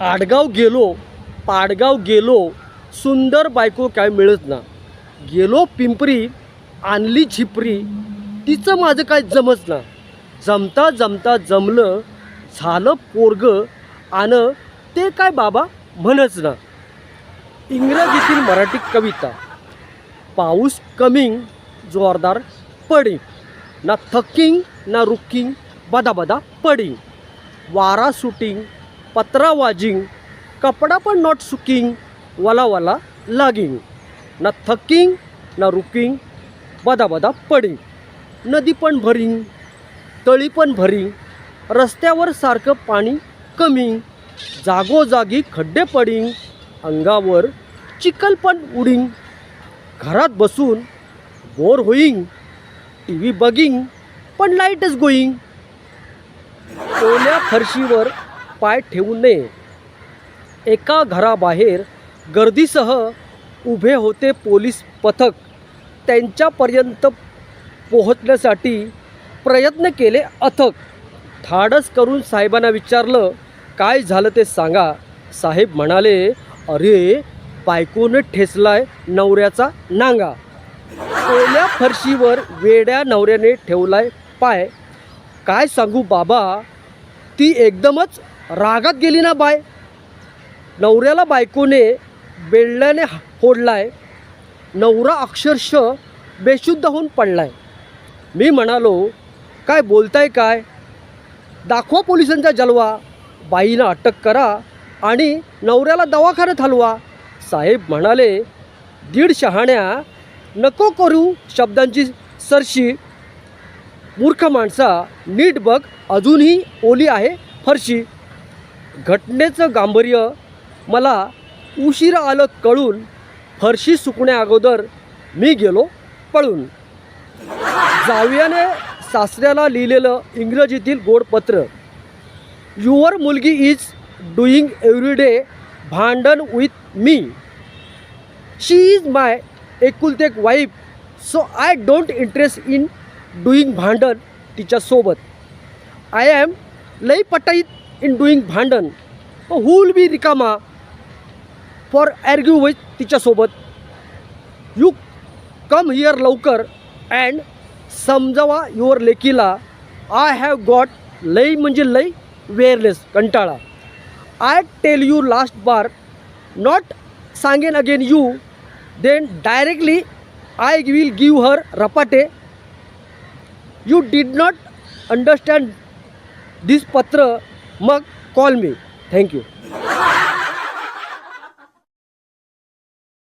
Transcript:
आडगाव गेलो पाडगाव गेलो सुंदर बायको काय मिळत ना. गेलो पिंपरी आणली झिपरी तिचं माझं काय जमच ना. जमता जमता जमलं झालं पोरग आण ते काय बाबा म्हणच ना. इंग्रजीतील मराठी कविता पाऊस कमिंग जोरदार पडिंग ना थकिंग ना रुकिंग बदा बदा पडिंग वारा सुटिंग पत्रा वाजिंग कपडा पण नॉट सुकिंग वाला वाला लागिंग ना थकिंग ना रुकिंग बदा बदा पडिंग. नदी पण भरिंग तळी पण भरिंग रस्त्यावर सारखं पाणी कमी जागोजागी खड्डे पडिंग अंगावर चिखल पण उडिंग. घरात बसून बोर होईंग टी व्ही बगिंग पण लाईटच गोईंग. ओल्या फरशीवर पाय ठेवू नये. एका घराबाहेर गर्दीसह उभे होते पोलीस पथक त्यांच्यापर्यंत पोहोचण्यासाठी प्रयत्न केले अथक. धाडस करून साहेबांना विचारलं काय झालं ते सांगा. साहेब म्हणाले अरे बायकोनं ठेचलाय नवऱ्याचा नांगा. ओल्या फरशीवर वेड्या नवऱ्याने ठेवलाय पाय? काय सांगू बाबा ती एकदमच रागात गेली ना बाय. नवऱ्याला बायकोने बेल्ल्याने फोडलाय. नवरा अक्षरशः बेशुद्ध होऊन पडलाय. मी म्हणालो काय बोलताय काय? दाखवा पोलिसांचा जलवा. बाईनं अटक करा आणि नवऱ्याला दवाखान्यात हलवा. साहेब म्हणाले दीड शहाण्या नको करू शब्दांची सरशी. मूर्ख माणसा नीट बघ अजूनही ओली आहे फरशी. घटनेचं गांभीर्य मला उशिरा आलं कळून फरशी सुकण्या अगोदर मी गेलो पळून. जावयाने सासऱ्याला लिहिलेलं इंग्रजीतील गोडपत्र युअर मुलगी इज डुईंग एव्हरी डे भांडण with me. She is my एकुलते एक wife so I don't interest in doing भांडण तिच्यासोबत. आय ॲम लई पटाईत इन डुईंग भांडण हू विल बी रिकामा फॉर ॲर्ग्यू विथ तिच्यासोबत यू कम हिअर लवकर अँड समजावा युअर लेकीला आय हॅव गॉट लई म्हणजे लई वेअरलेस कंटाळा आय टेल यू लास्ट बार नॉट सांगेन again you then directly I will give her रपाटे you did not understand this पत्र मग कॉल मी. थँक्यू